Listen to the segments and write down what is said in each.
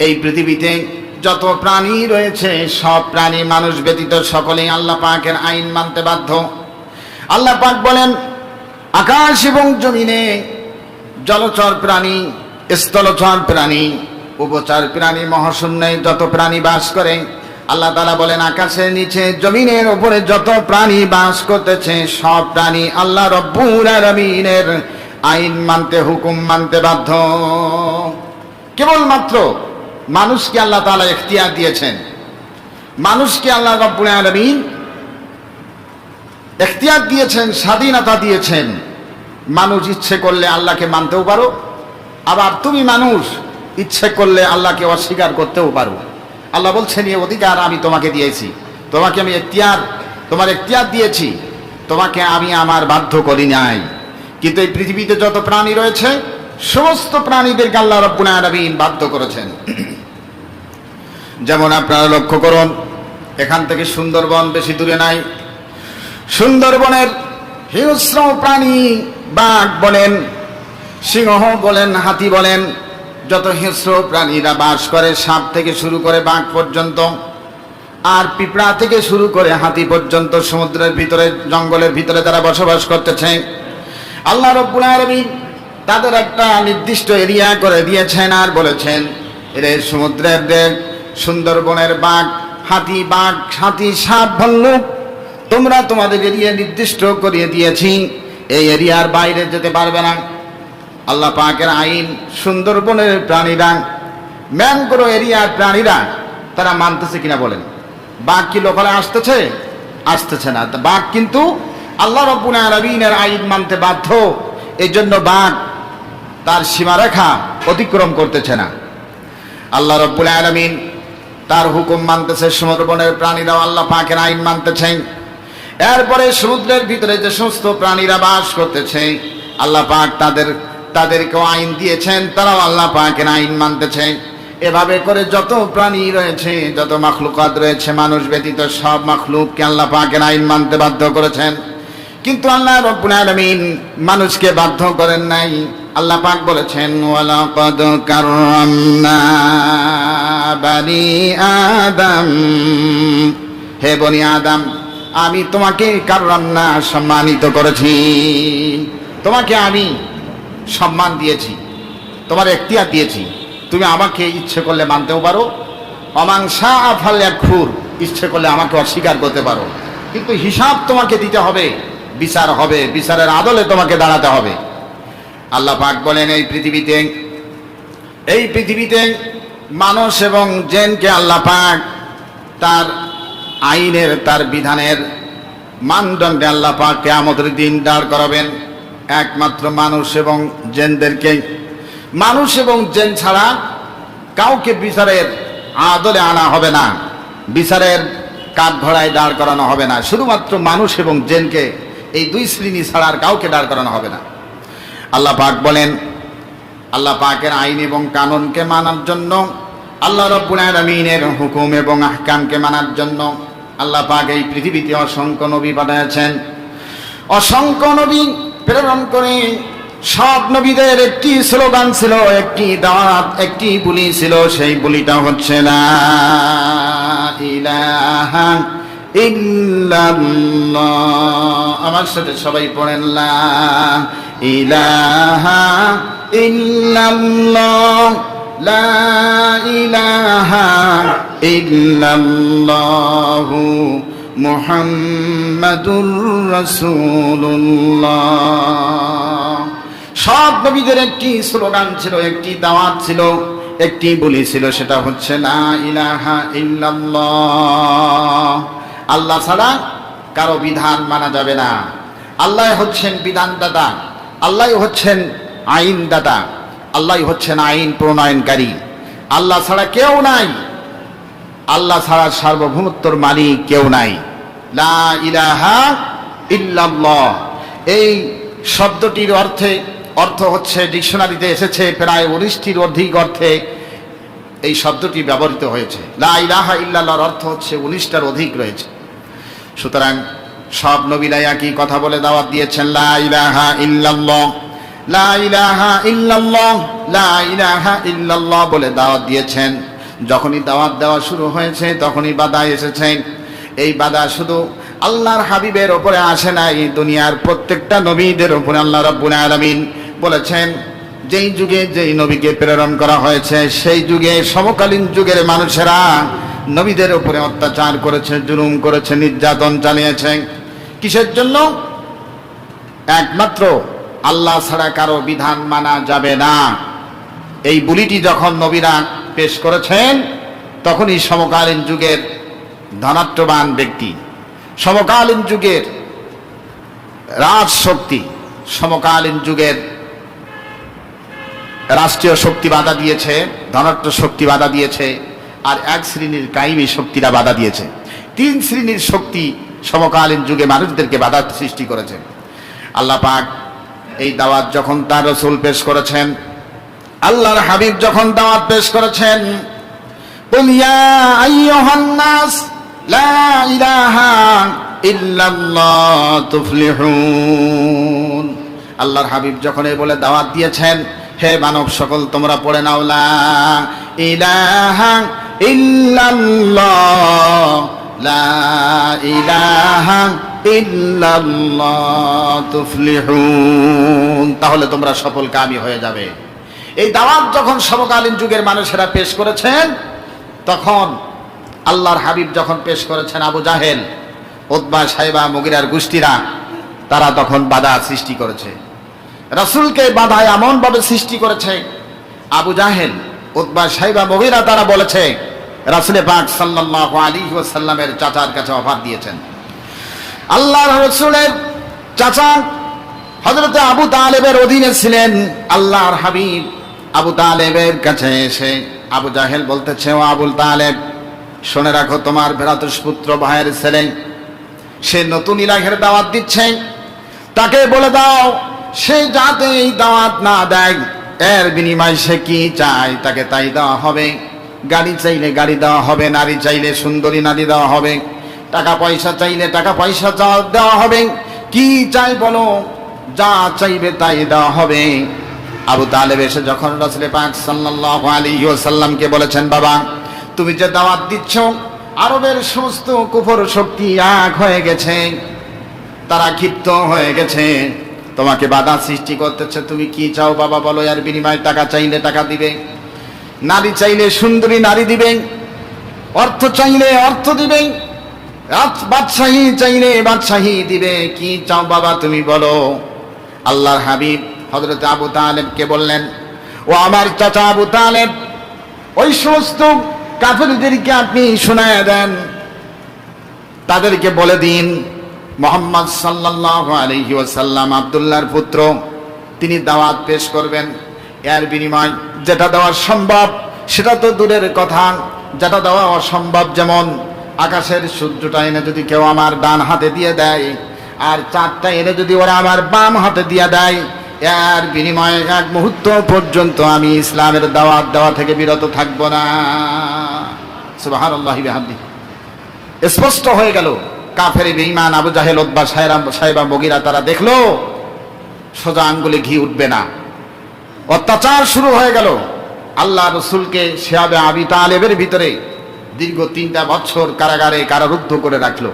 এই পৃথিবীতে যত প্রাণী রয়েছে, সব প্রাণী মানুষ ব্যতীত সকলেই আল্লাহ পাকের আইন মানতে বাধ্য। আল্লাহ পাক বলেন, আকাশ এবং জমিনে জলচর প্রাণী, স্থলচর প্রাণী, উপচার প্রাণী, মহাশূন্যে যত প্রাণী বাস করে, আল্লাহ তালা বলেন, আকাশের নিচে, জমিনের উপরে যত প্রাণী বাস করতেছে, সব প্রাণী আল্লাহ রব্বুর আলমিনের আইন মানতে, হুকুম মানতে বাধ্য। কেবলমাত্র মানুষকে আল্লাহ তালা এখতিয়ার দিয়েছেন। মানুষকে আল্লাহ রব্বুল আলমিন এখতিয়ার দিয়েছেন, স্বাধীনতা দিয়েছেন। মানুষ ইচ্ছে করলে আল্লাহকে মানতেও পারো, আবার তুমি মানুষ ইচ্ছে করলে আল্লাহকে অস্বীকার করতেও পারো। আল্লাহ বলছেন এই অধিকার আমি তোমাকে দিয়েছি। তোমাকে আমি এখতিয়ার তোমার এখতিয়ার দিয়েছি। তোমাকে আমি আমার বাধ্য করি নাই। কিন্তু এই পৃথিবীতে যত প্রাণী রয়েছে সমস্ত প্রাণীদেরকে আল্লাহ রব্বুল আলামিন বাধ্য করেছেন। যেমন আপনারা লক্ষ্য করুন, এখান থেকে সুন্দরবন বেশি দূরে নাই। সুন্দরবনের হিংস্র প্রাণী বাঘ বলেন, সিংহ বলেন, হাতি বলেন, যত হিংস্র প্রাণীরা বাস করে, সাপ থেকে শুরু করে বাঘ পর্যন্ত, আর পিঁপড়া থেকে শুরু করে হাতি পর্যন্ত সমুদ্রের ভিতরে, জঙ্গলের ভিতরে তারা বসবাস করতেছে। আল্লাহ রব্বুল আলামিন তাদের একটা নির্দিষ্ট এরিয়া করে দিয়েছেন আর বলেছেন, এরে সমুদ্রের দেব সুন্দরবনের বাঘ, হাতি বাঘ, হাতি, সাপ, ভল্লুক, তোমরা তোমাদের এরিয়া নির্দিষ্ট করিয়ে দিয়েছি, এই এরিয়ার বাইরে যেতে পারবে না। আল্লাহ পাকের আইন, সুন্দরবনের প্রাণীরা ম্যান ম্যানগ্রো এরিয়ার প্রাণীরা, তারা মানতেছে কিনা বলেন? বাঘ কি লোকালে আসতেছে? আসতেছে না। বাঘ কিন্তু আল্লাহ রব্বুল আইন মানতে বাধ্য। এই জন্য বাঘ তার সীমারেখা অতিক্রম করতেছে না। আল্লাহ রব্বুল আলমিন তার হুকুম মানতেছে সুন্দরবনের প্রাণীরাও আল্লাহ পাকের আইন মানতেছেন। এরপরে সমুদ্রের ভিতরে যে সমস্ত প্রাণীরা বাস করতেছে, আল্লাহ পাক তাদের, তাদেরকেও আইন দিয়েছেন, তারাও আল্লাহ পাকের আইন মানতেছে। এভাবে করে যত প্রাণী রয়েছে, যত মাখলুকাত রয়েছে, মানুষ ব্যতীত সব মাখলুককে আল্লাহ পাকের আইন মানতে বাধ্য করেছেন। কিন্তু আল্লাহ রব্বুল আলামিন মানুষকে বাধ্য করেন নাই। আল্লাহ পাক বলেছেন, ওয়ালাকাদ কাররামনা বানি আদম। হে বনি আদম, আমি তোমাকে কাররামনা সম্মানিত করেছি। তোমাকে আমি সম্মান দিয়েছি, তোমার এখতিয়ার দিয়েছি। তুমি আমাকে ইচ্ছে করলে মানতেও পারো। অমাংসা আফাল এক খুর ইচ্ছে করলে আমাকে অস্বীকার করতে পারো। কিন্তু হিসাব তোমাকে দিতে হবে, বিচার হবে, বিচারের আদলে তোমাকে দাঁড়াতে হবে। আল্লাহ পাক বলেন, এই পৃথিবীতে এই পৃথিবীতে মানুষ এবং জেনকে আল্লাহ পাক তার আইনের, তার বিধানের মানদণ্ডে আল্লাহ পাক কেয়ামতের দিন দাঁড় করাবেন। একমাত্র মানুষ এবং জেনদেরকে, মানুষ এবং জেন ছাড়া কাউকে বিচারের আদলে আনা হবে না, বিচারের কাঠ দাঁড় করানো হবে না। শুধুমাত্র মানুষ এবং জেনকে এই দুই শ্রেণি ছাড়া আর কাউকে দাঁড় করানো হবে না। আল্লাহ পাক বলেন, আল্লাহ পাকের আইন এবং কানুনকে মানার জন্য, আল্লাহ রব্বুল আলামিনের হুকুম এবং আহকামকে মানার জন্য আল্লাহ পাক এই পৃথিবীতে অসংখ্য নবী পাঠিয়েছেন। অসংখ্য নবী প্রেরণ করে সব নবীদের একটি স্লোগান ছিল, একটি দাওয়াত, একটি বুলি ছিল, সেই বুলিটা হচ্ছে না আমার সাথে সবাই পড়েন ইলাহা ইল্লাল্লাহ, লা ইলাহা ইল্লাল্লাহু মুহাম্মাদুর সব নবীদের একটি স্লোগান ছিল, একটি দাওয়াত ছিল, একটি বলি ছিল, সেটা হচ্ছে না ইলাহা ইল্লাল্লাহ। আল্লাহ ছাড়া কারও বিধান মানা যাবে না। আল্লাহ হচ্ছেন বিধানদাতা। আল্লাহ হচ্ছেন আইনদাতা আল্লাহ হচ্ছেন আইন প্রণয়নকারী। আল্লাহ ছাড়া কেউ নাই। আল্লাহ ছাড়া সার্বভৌমত্বর মালিক কেউ নাই। লা ইলাহা ইল্লাল্লাহ। এই শব্দটির অর্থে, অর্থ হচ্ছে ডিকশনারিতে এসেছে প্রায় উনিশটির অধিক অর্থে এই শব্দটি ব্যবহৃত হয়েছে। লা ইলাহা ইল্লাল্লাহর অর্থ হচ্ছে উনিশটার অধিক রয়েছে। সুতরাং সব নবীরাই একই কথা বলে দাওয়াত দিয়েছেন, লা ইলাহা ইল্লাল্লাহ, লা ইলাহা ইল্লাল্লাহ, লা ইলাহা ইল্লাল্লাহ বলে দাওয়াত দিয়েছেন। যখনই দাওয়াত দেওয়া শুরু হয়েছে, তখনই বাধা এসেছে। এই বাধা শুধু আল্লাহর হাবিবের ওপরে আসে নাই, দুনিয়ার প্রত্যেকটা নবীদের ওপরে আল্লাহ রব্বুল আলামিন বলেছেন, যেই যুগে যেই নবীকে প্রেরণ করা হয়েছে, সেই যুগে সমকালীন যুগের মানুষেরা নবীদের উপরে অত্যাচার করেছে, জুলুম করেছে, নির্যাতন চালিয়েছে। কিসের জন্য? একমাত্র আল্লাহ ছাড়া কারও বিধান মানা যাবে না। এই বুলিটি যখন নবীরা পেশ করেছেন, তখনই সমকালীন যুগের ধনাত্মবান ব্যক্তি, সমকালীন যুগের রাজশক্তি, সমকালীন যুগের রাষ্ট্রীয় শক্তি বাধা দিয়েছে ধনাত্ম শক্তি বাধা দিয়েছে, আর এক শ্রেণির কাইমি শক্তিরা বাধা দিয়েছে। তিন শ্রেণির শক্তি সমকালীন যুগে মানুষদেরকে বাধা সৃষ্টি করেছেন। আল্লাহ পাক এই দাওয়াত যখন তার রসুল পেশ করেছেন, আল্লাহর হাবিব যখন দাওয়াত পেশ করেছেন আল্লাহর হাবিব যখন এই বলে দাওয়াত দিয়েছেন, হে মানব সকল, তোমরা পড়ে নাও, লা ইলাহা ইল্লাল্লাহ তাহলে তোমরা সফল কামি হয়ে যাবে। এই দাওয়াত যখন সমকালীন যুগের মানুষেরা পেশ করেছেন, তখন আল্লাহর হাবিব যখন পেশ করেছেন আবু জাহেল ওদবা সাহেবা মগিরার গোষ্ঠীরা, তারা তখন বাধা সৃষ্টি করেছে। রাসূলকে বাধা এমনভাবে সৃষ্টি করেছে, আবু জাহেল, উতবা সাহেবা মগিরা তারা বলেছে রাসূলে পাক সাল্লাল্লাহু আলাইহি ওয়াসাল্লামের চাচার কাছে অফার দিয়েছেন। আল্লাহর রসুলের চাচা হজরত আবু তালেবের অধীনে ছিলেন আল্লাহর হাবিব। আবু তালেবের কাছে এসে আবু জাহেল বলতেছে, ও আবুল তালেব, শুনে রাখো তোমার ভেরাতুস পুত্র ভাইয়ের ছেলে, সে নতুন ইলাহের দাওয়াত দিচ্ছে। তাকে বলে দাও, সে যাতে এই দাওয়াত না দেয়, এর বিনিময় সে কি চায়, তাকে তাই দেওয়া হবে। গাড়ি চাইলে গাড়ি দেওয়া হবে, নারী চাইলে সুন্দরী নারী দেওয়া হবে। টাকা পয়সা চাইলে টাকা পয়সা দেওয়া হবে, কি চাই বলো, যা চাইবে তাই দেওয়া হবে। আবু তালেব এসে যখন রসুল পাক সাল্লাল্লাহু আলাইহি ওয়াসাল্লামকে বলেছেন, বাবা, তুমি যে দাওয়াত দিচ্ছ, আরবের সমস্ত কুফর শক্তি এক হয়ে গেছে, তারা ক্ষিপ্ত হয়ে গেছে, তোমাকে বাধা সৃষ্টি করতেছে, তুমি কি চাও বাবা বলো, এর বিনিময়ে টাকা চাইলে টাকা দিবে। নারী চাইলে সুন্দরী নারী দিবেন, অর্থ চাইলে অর্থ দিবেন বাদশাহী চাইলে বাদশাহী দিবে। কি চাও বাবা তুমি বলো? আল্লাহর হাবিব হজরত আবু তালেবকে বললেন, ও আমার চাচা আবু তালেব, ওই সমস্ত কাফেরদেরকে আপনি শোনায় দেন। তাদেরকে বলে দিন, মোহাম্মদ সাল্লাহ আলহি ওয়াসাল্লাম আবদুল্লাহর পুত্র, তিনি দাওয়াত পেশ করবেন। এর বিনিময় যেটা দেওয়া সম্ভব, সেটা তো দূরের কথা। যেটা দেওয়া অসম্ভব যেমন আকাশের সূর্যটা এনে যদি কেউ আমার ডান হাতে দিয়ে দেয়, আর চাঁদটা এনে যদি ওরা আমার বাম হাতে দিয়ে দেয়, এর বিনিময়ে এক মুহূর্ত পর্যন্ত আমি ইসলামের দাওয়াত দেওয়া থেকে বিরত থাকব না। সুবাহ আল্লাহ স্পষ্ট হয়ে গেল, কাফের বেঈমান আবু জাহেল সাহেবা মগিরা তারা দেখল, সোজা আঙ্গুলে ঘি উঠবে না। অত্যাচার শুরু হয়ে গেল। আল্লাহ রসুলকে শেয়াবে আবি তালেবের ভিতরে দীর্ঘ তিনটা বছর কারাগারে কারারুদ্ধ করে রাখল।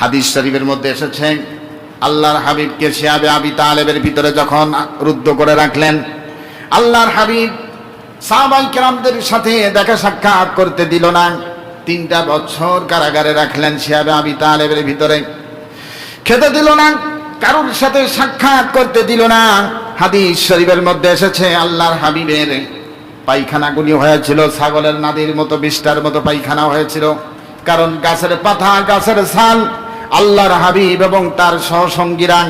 হাদিস শরীফের মধ্যে এসেছেন আল্লাহর হাবিবকে শেয়াবে আবি তালেবের ভিতরে যখন রুদ্ধ করে রাখলেন, আল্লাহর হাবিব সাহাবাই কেরামদের সাথে দেখা সাক্ষাৎ করতে দিল না। তিনটা বছর কারাগারে রাখলেন শিয়াবে আবি তালেবের ভিতরে। খেতে দিল না, কারোর সাথে সাক্ষাৎ করতে দিল না। হাদিস শরীফের মধ্যে এসেছে, আল্লাহর হাবিবের পায়খানাগুলি হয়েছিল, ছাগলের নাদির মতো বিষ্টার মতো পায়খানা হয়েছিল। কারণ গাছের পাতা, গাছের ছাল, আল্লাহর হাবিব এবং তার সহসঙ্গীরা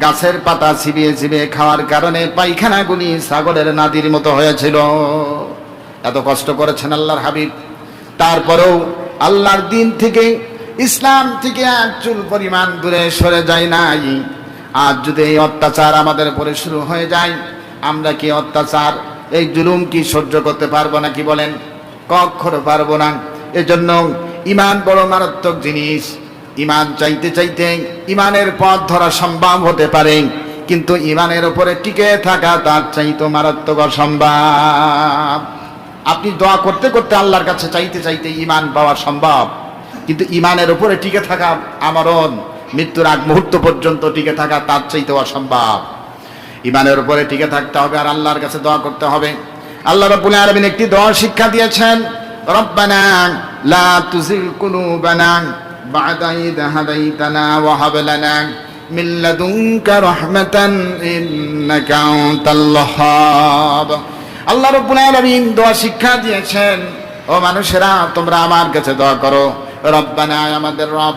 গাছের পাতা চিবিয়ে চিবিয়ে খাওয়ার কারণে পায়খানাগুলি ছাগলের নাদির মতো হয়েছিল। এত কষ্ট করেছেন আল্লাহর হাবিব। তারপরেও আল্লাহর দিন থেকে, ইসলাম থেকে এক চুল পরিমাণ দূরে সরে যায় নাই। আজ যদি এই অত্যাচার আমাদের উপরে শুরু হয়ে যায়, আমরা কি অত্যাচার, এই জুলুম কি সহ্য করতে পারব না কি বলেন? কখনো পারব না। এজন্য ইমান বড় মারাত্মক জিনিস। ইমান চাইতে চাইতে ইমানের পথ ধরা সম্ভব হতে পারে, কিন্তু ইমানের উপরে টিকে থাকা তার চাইতো মারাত্মক অসম্ভব। আপনি দোয়া করতে করতে আল্লাহর কাছে চাইতে চাইতে ইমান পাওয়া সম্ভব, কিন্তু ইমানের উপরে টিকে থাকা আমরণ মৃত্যুর আগ মুহূর্ত পর্যন্ত টিকে থাকা তার চাইতে অসম্ভব। ইমানের উপরে টিকে থাকতে হবে আর আল্লাহর কাছে দোয়া করতে হবে। আল্লাহ রাব্বুল আলামিন একটি দোয়া শিক্ষা দিয়েছেন, রব্বানা লা তুজিল কুলুবানা বা'দা ইদ হাদাইতানা ওয়া হাব লানা মিন লাদুনকা রাহমাতান ইন্নাকা আনতাল ওয়াহ্হাব আল্লাহ রাব্বুল আলামিন দোয়া শিক্ষা দিয়েছেন, ও মানুষেরা, তোমরা আমার কাছে দোয়া করো। রব্বানা আমাদের রব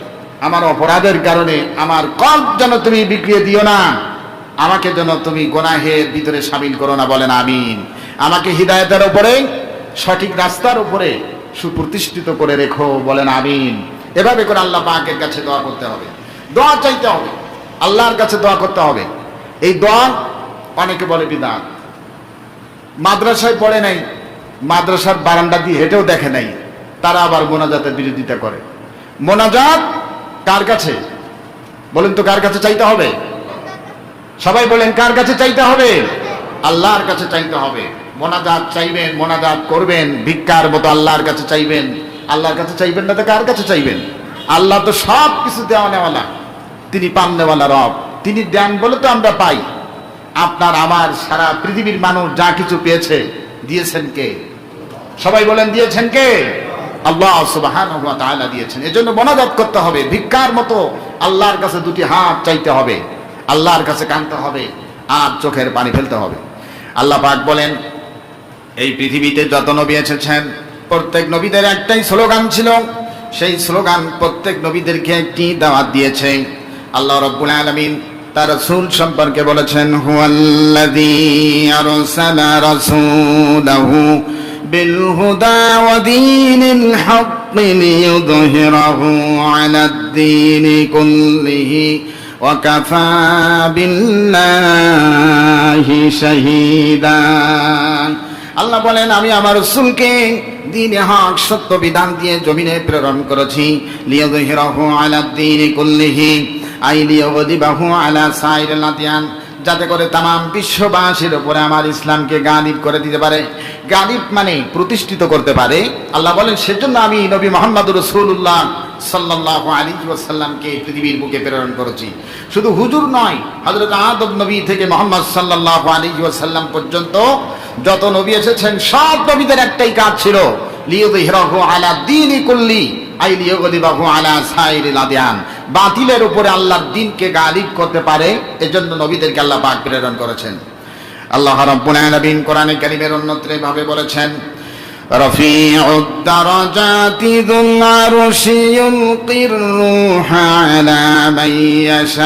আমার অপরাধের কারণে আমার কল্প যেন তুমি বিক্রিয়ে দিও না, আমাকে যেন তুমি গোনাহের ভিতরে সামিল করো না, বলেন আমিন। আমাকে হৃদায়তের উপরে, সঠিক রাস্তার উপরে সুপ্রতিষ্ঠিত করে রেখো, বলেন আমিন। এভাবে করে আল্লাহ পাকের কাছে দোয়া করতে হবে। দোয়া চাইতে হবে। আল্লাহর কাছে দোয়া করতে হবে। এই দোয়া অনেকে বলে বিধান মাদ্রাসায় পড়ে নাই, মাদ্রাসার বারান্দা দিয়ে হেঁটেও দেখে নাই। তারা আবার মোনাজাতের বিরোধিতা করে। মোনাজাত কার কাছে? বলেন তো কার কাছে চাইতে হবে? সবাই বলেন, কার কাছে চাইতে হবে? আল্লাহর কাছে চাইতে হবে। মোনাজাত চাইবেন, মোনাজাত করবেন, ভিক্ষার মতো আল্লাহর কাছে চাইবেন। আল্লাহর কাছে চাইবেন না তো কার কাছে চাইবেন? আল্লাহ তো সব কিছু দেওয়া নেওয়ালা। তিনি পান নেওয়ালা রব। তিনি দেন বলে তো আমরা পাই। আপনার, আমার সারা পৃথিবীর মানুষ যা কিছু পেয়েছে, দিয়েছেন কে? সবাই বলেন, দিয়েছেন কে? আল্লাহ তাআলা দিয়েছেন। এজন্য মনাজাত করতে হবে। ভিক্ষার মতো আল্লাহর কাছে দুটি হাত চাইতে হবে। আল্লাহর কাছে কাঁদতে হবে। আর চোখের পানি ফেলতে হবে। আল্লাহ পাক বলেন, এই পৃথিবীতে যত নবী এসেছেন, প্রত্যেক নবীদের একটাই স্লোগান ছিল। সেই স্লোগান প্রত্যেক নবীদেরকে একটি দাওয়াত দিয়েছে। আল্লাহ রব্বুল আলামিন তার রাসূল সম্পর্কে বলেছেন, হুয়াল্লাযী আরসালা রাসূলাহু ওয়া দীনিল হক লিইয়ুযহিরাহু আলাদ-দীনি কুল্লিহি ওয়া কাফা বিল্লাহি শাহীদা আল্লাহ বলেন, আমি আমার রসুলকে দিন হক, সত্য বিধান দিয়ে জমিনে প্রেরণ করেছি। লিয়াযহিরাহু আলা দ্বীনি কুল্লিহি, আই লিয়াগদিবাহু আলা সাইরিল লাদিয়ান যাতে করে তামাম বিশ্ববাসীর উপরে আমার ইসলামকে গালিব করে দিতে পারে। গালিব মানে প্রতিষ্ঠিত করতে পারে। আল্লাহ বলেন, সেজন্য আমি নবী মোহাম্মদ রসুল্লাহ সাল্লাহ আলী ওয়াসাল্লামকে পৃথিবীর বুকে প্রেরণ করেছি। শুধু হুজুর নয় হজরত আদব নবী থেকে মোহাম্মদ সাল্লাহ আলী ওয়াসাল্লাম পর্যন্ত যত নবী এসেছেন, সব নবীদের একটাই কাজ ছিল লিয়ুদহিরাহু আলা দীনি কুল্লি, আই লিয়গদিবাহু আলা সাইরিল আদিয়ান। বাতিলের উপরে আল্লাহর দিনকে গালিব করতে পারে এজন্য নবীদেরকে আল্লাহ পাক প্রেরণ করেছেন আল্লাহ রাব্বুল আলামিন কোরআনে কারীমের অন্যত্র ভাবে বলেছেন رفيع الدرجات ذو العرش يلقي الروح على من يشاء